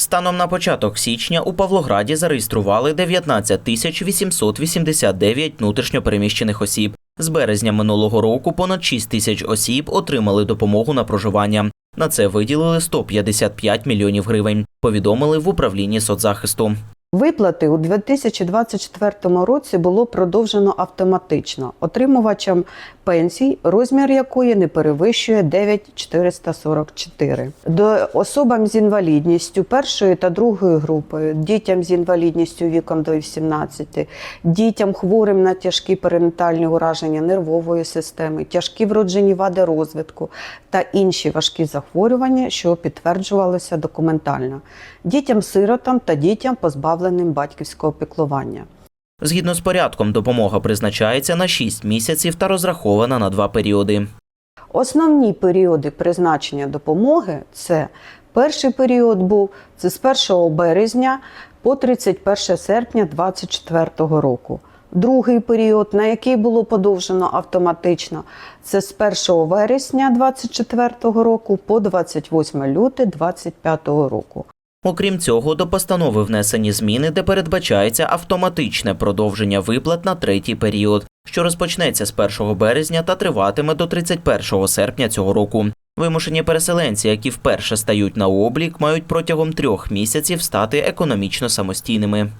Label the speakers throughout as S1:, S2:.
S1: Станом на початок січня у Павлограді зареєстрували 19 тисяч 889 внутрішньопереміщених осіб. З березня минулого року понад 6 тисяч осіб отримали допомогу на проживання. На це виділили 155 мільйонів гривень. Повідомили в управлінні соцзахисту.
S2: Виплати у 2024 році було продовжено автоматично отримувачам пенсій, розмір якої не перевищує 9,444. До особам з інвалідністю першої та другої групи, дітям з інвалідністю віком до 18, дітям хворим на тяжкі перинатальні ураження нервової системи, тяжкі вроджені вади розвитку та інші важкі захворювання, що підтверджувалися документально, дітям-сиротам та дітям, позбавленим батьківського піклування.
S1: Згідно з порядком, допомога призначається на 6 місяців та розрахована на два періоди.
S2: Основні періоди призначення допомоги це перший період був це з 1 березня по 31 серпня 2024 року. Другий період, на який було подовжено автоматично, це з 1 вересня 2024 року по 28 лютого 2025 року.
S1: Окрім цього, до постанови внесені зміни, де передбачається автоматичне продовження виплат на третій період, що розпочнеться з 1 березня та триватиме до 31 серпня цього року. Вимушені переселенці, які вперше стають на облік, мають протягом трьох місяців стати економічно самостійними.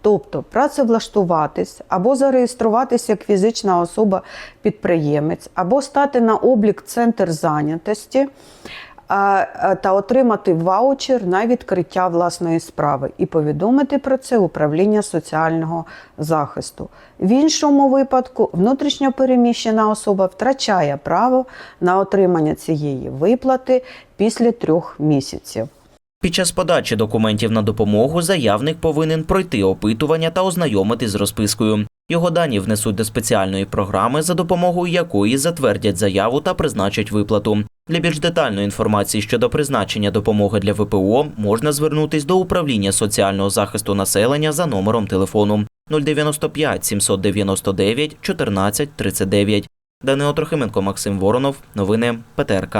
S2: Тобто працевлаштуватись або зареєструватися як фізична особа-підприємець, або стати на облік центр зайнятості та отримати ваучер на відкриття власної справи і повідомити про це управління соціального захисту. В іншому випадку внутрішньопереміщена особа втрачає право на отримання цієї виплати після трьох місяців.
S1: Під час подачі документів на допомогу заявник повинен пройти опитування та ознайомитись з розпискою. Його дані внесуть до спеціальної програми, за допомогою якої затвердять заяву та призначать виплату. Для більш детальної інформації щодо призначення допомоги для ВПО можна звернутись до управління соціального захисту населення за номером телефону 095 799 14 39. Данило Трохименко, Максим Воронов. Новини ПТРК.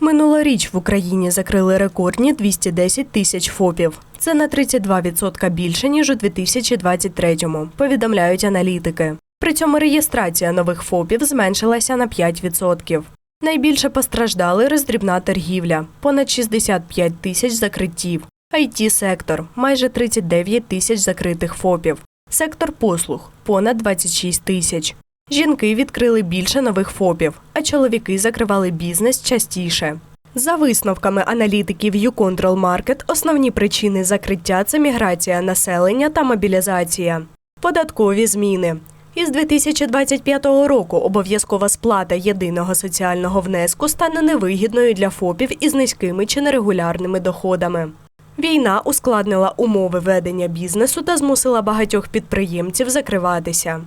S3: Минулоріч в Україні закрили рекордні 210 тисяч ФОПів. Це на 32% більше ніж у 2023-му, повідомляють аналітики. При цьому реєстрація нових ФОПів зменшилася на 5%. Найбільше постраждали роздрібна торгівля понад 65 тисяч закриттів, it сектор майже 39 тисяч закритих ФОПів, сектор послуг понад 26 тисяч. Жінки відкрили більше нових ФОПів, а чоловіки закривали бізнес частіше. За висновками аналітиків YouControl Market, основні причини закриття це міграція населення та мобілізація. Податкові зміни. Із 2025 року обов'язкова сплата єдиного соціального внеску стане невигідною для ФОПів із низькими чи нерегулярними доходами. Війна ускладнила умови ведення бізнесу та змусила багатьох підприємців закриватися.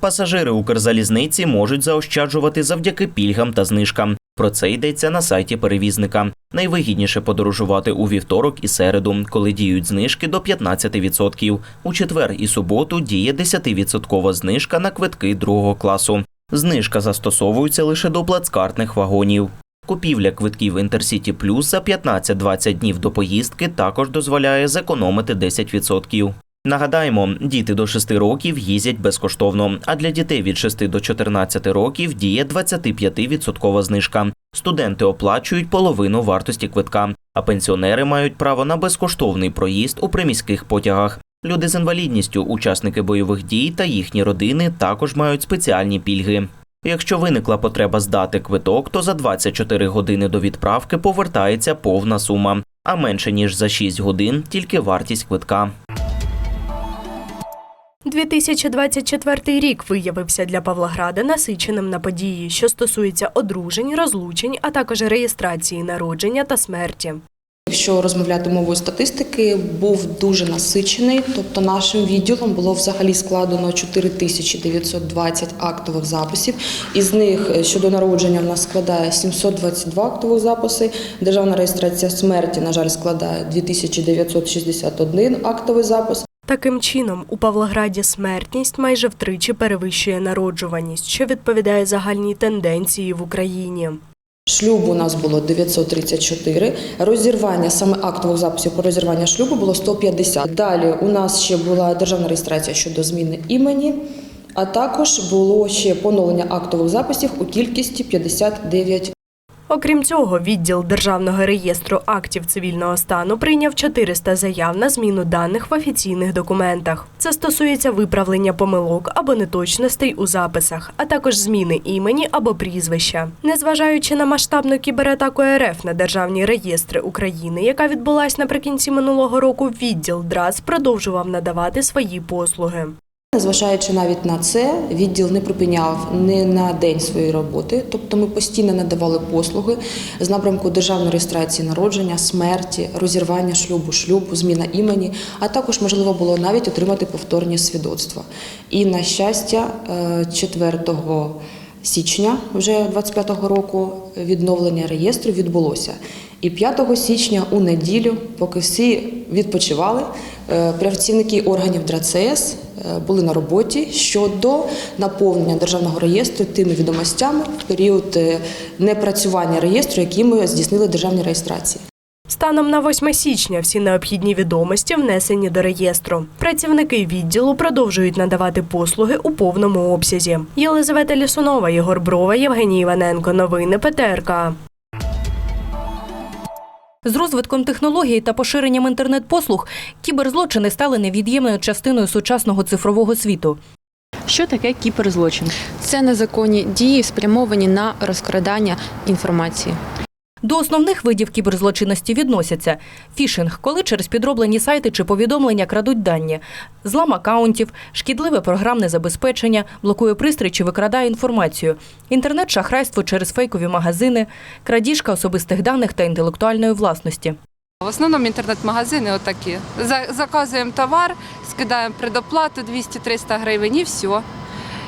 S1: Пасажири Укрзалізниці можуть заощаджувати завдяки пільгам та знижкам. Про це йдеться на сайті перевізника. Найвигідніше подорожувати у вівторок і середу, коли діють знижки до 15%. У четвер і суботу діє 10% знижка на квитки другого класу. Знижка застосовується лише до плацкартних вагонів. Купівля квитків Інтерсіті Плюс за 15-20 днів до поїздки також дозволяє зекономити 10%. Нагадаємо, діти до 6 років їздять безкоштовно, а для дітей від 6 до 14 років діє 25% знижка. Студенти оплачують половину вартості квитка, а пенсіонери мають право на безкоштовний проїзд у приміських потягах. Люди з інвалідністю, учасники бойових дій та їхні родини також мають спеціальні пільги. Якщо виникла потреба здати квиток, то за 24 години до відправки повертається повна сума, а менше ніж за 6 годин тільки вартість квитка.
S3: 2024 рік виявився для Павлограда насиченим на події, що стосуються одружень, розлучень, а також реєстрації народження та смерті.
S4: Якщо розмовляти мовою статистики, був дуже насичений. Тобто нашим відділом було взагалі складено 4920 актових записів. Із них е, щодо народження в нас складає 722 актових записи. Державна реєстрація смерті, на жаль, складає 2961 актовий запис.
S3: Таким чином, у Павлограді смертність майже втричі перевищує народжуваність, що відповідає загальній тенденції в Україні.
S4: Шлюбу у нас було 934. Розірвання саме актових записів про розірвання шлюбу було 150. Далі у нас ще була державна реєстрація щодо зміни імені, а також було ще поновлення актових записів у кількості 59
S3: Окрім цього, відділ Державного реєстру актів цивільного стану прийняв 400 заяв на зміну даних в офіційних документах. Це стосується виправлення помилок або неточностей у записах, а також зміни імені або прізвища. Незважаючи на масштабну кібератаку РФ на державні реєстри України, яка відбулась наприкінці минулого року, відділ ДРАЦ продовжував надавати свої послуги.
S4: Незважаючи навіть на це, відділ не припиняв ні на день своєї роботи. Тобто ми постійно надавали послуги з напрямку державної реєстрації народження, смерті, розірвання шлюбу, шлюбу, зміна імені, а також можливо було навіть отримати повторні свідоцтва. І на щастя, е, 4 січня вже 25-го року відновлення реєстру відбулося. І 5 січня у неділю, поки всі відпочивали, е, працівники органів ДРАЦС е, були на роботі щодо наповнення державного реєстру тими відомостями в період е, непрацювання реєстру, які ми здійснили державні реєстрації.
S3: Станом на 8 січня всі необхідні відомості внесені до реєстру. Працівники відділу продовжують надавати послуги у повному обсязі. Єлизавета Лісунова, Єгор Брова, Євгеній Іваненко. Новини ПТРК.
S5: З розвитком технологій та поширенням інтернет-послуг кіберзлочини стали невід'ємною частиною сучасного цифрового світу.
S6: Що таке кіберзлочин?
S7: Це незаконні дії, спрямовані на розкрадання інформації.
S5: До основних видів кіберзлочинності відносяться фішинг, коли через підроблені сайти чи повідомлення крадуть дані, злам акаунтів, шкідливе програмне забезпечення, блокує пристрій чи викрадає інформацію, інтернет-шахрайство через фейкові магазини, крадіжка особистих даних та інтелектуальної власності.
S8: В основному інтернет-магазини отакі. Заказуємо товар, скидаємо предоплату 200-300 гривень і все.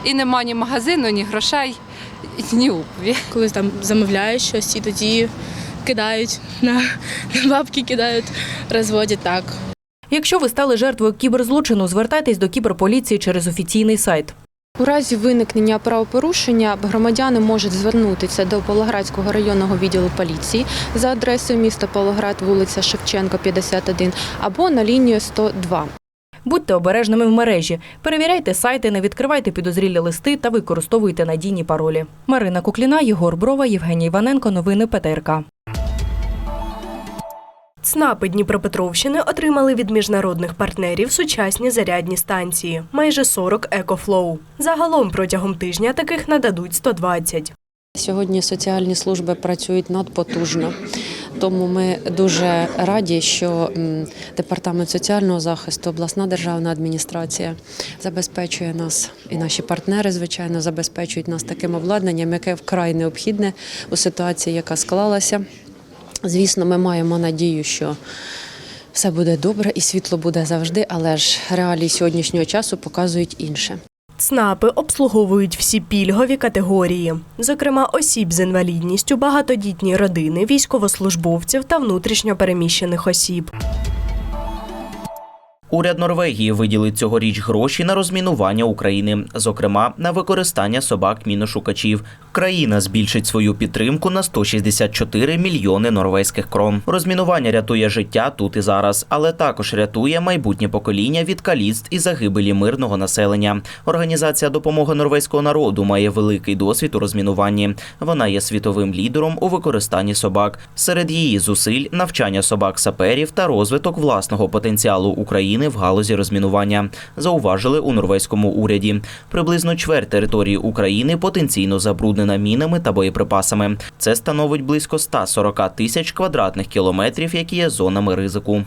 S8: І нема ні магазину, ні грошей, ні обуві.
S9: коли там замовляють щось і тоді кидають на, на бабки, кидають, розводять так.
S5: Якщо ви стали жертвою кіберзлочину, звертайтесь до кіберполіції через офіційний сайт.
S7: У разі виникнення правопорушення громадяни можуть звернутися до Павлоградського районного відділу поліції за адресою міста Павлоград, вулиця Шевченка, 51, або на лінію 102.
S5: Будьте обережними в мережі, перевіряйте сайти, не відкривайте підозрілі листи та використовуйте надійні паролі. Марина Кукліна, Єгор Брова, Євгеній Іваненко. Новини ПТРК.
S3: ЦНАПи Дніпропетровщини отримали від міжнародних партнерів сучасні зарядні станції майже 40 екофлоу. Загалом протягом тижня таких нададуть 120.
S10: Сьогодні соціальні служби працюють надпотужно, тому ми дуже раді, що департамент соціального захисту, обласна державна адміністрація забезпечує нас, і наші партнери, звичайно, забезпечують нас таким обладнанням, яке вкрай необхідне у ситуації, яка склалася. Звісно, ми маємо надію, що все буде добре і світло буде завжди, але ж реалії сьогоднішнього часу показують інше.
S3: ЦНАПи обслуговують всі пільгові категорії, зокрема осіб з інвалідністю, багатодітні родини, військовослужбовців та внутрішньо переміщених осіб.
S1: Уряд Норвегії виділить цьогоріч гроші на розмінування України, зокрема на використання собак міношукачів. Країна збільшить свою підтримку на 164 мільйони норвезьких крон. Розмінування рятує життя тут і зараз, але також рятує майбутнє покоління від каліцтв і загибелі мирного населення. Організація допомоги норвезького народу має великий досвід у розмінуванні. Вона є світовим лідером у використанні собак. Серед її зусиль навчання собак саперів та розвиток власного потенціалу України в галузі розмінування. Зауважили у норвезькому уряді. Приблизно чверть території України потенційно забруднена мінами та боєприпасами. Це становить близько 140 тисяч квадратних кілометрів, які є зонами ризику.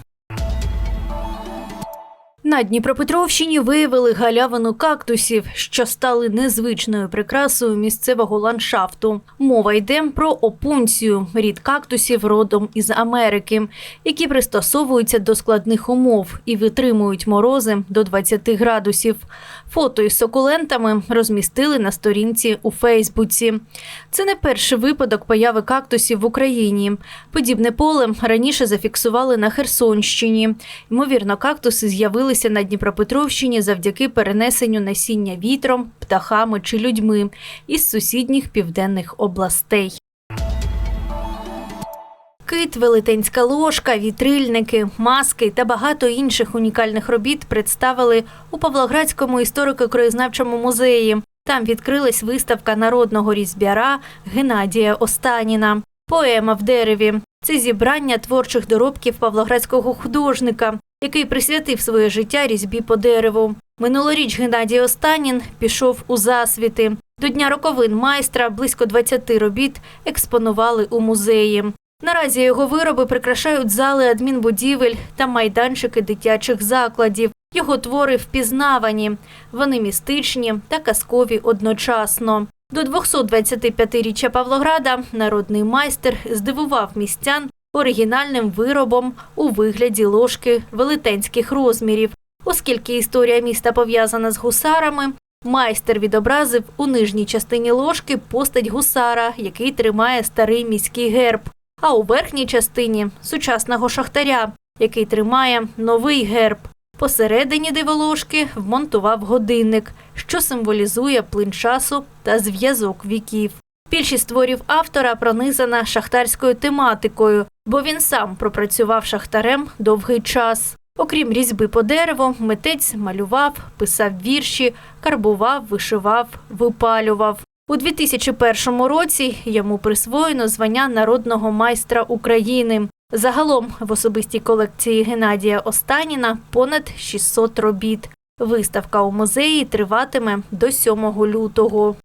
S11: На Дніпропетровщині виявили галявину кактусів, що стали незвичною прикрасою місцевого ландшафту. Мова йде про опунцію, рід кактусів родом із Америки, які пристосовуються до складних умов і витримують морози до 20 градусів. Фото із сокулентами розмістили на сторінці у Фейсбуці. Це не перший випадок появи кактусів в Україні. Подібне поле раніше зафіксували на Херсонщині. Ймовірно, кактуси з'явилися на Дніпропетровщині завдяки перенесенню насіння вітром, птахами чи людьми із сусідніх південних областей. Самоцвіт, велетенська ложка, вітрильники, маски та багато інших унікальних робіт представили у Павлоградському історико-краєзнавчому музеї. Там відкрилась виставка народного різьбяра Геннадія Останіна. Поема в дереві. Це зібрання творчих доробків павлоградського художника, який присвятив своє життя різьбі по дереву. Минулоріч Геннадій Останін пішов у засвіти. До дня роковин майстра близько 20 робіт експонували у музеї. Наразі його вироби прикрашають зали адмінбудівель та майданчики дитячих закладів. Його твори впізнавані, вони містичні та казкові одночасно. До 225-річчя Павлограда народний майстер здивував містян оригінальним виробом у вигляді ложки велетенських розмірів. Оскільки історія міста пов'язана з гусарами, майстер відобразив у нижній частині ложки постать гусара, який тримає старий міський герб, а у верхній частині сучасного шахтаря, який тримає новий герб. Посередині диволожки вмонтував годинник, що символізує плин часу та зв'язок віків. Більшість творів автора пронизана шахтарською тематикою, бо він сам пропрацював шахтарем довгий час. Окрім різьби по дереву, митець малював, писав вірші, карбував, вишивав, випалював. У 2001 році йому присвоєно звання народного майстра України. Загалом в особистій колекції Геннадія Останіна понад 600 робіт. Виставка у музеї триватиме до 7 лютого.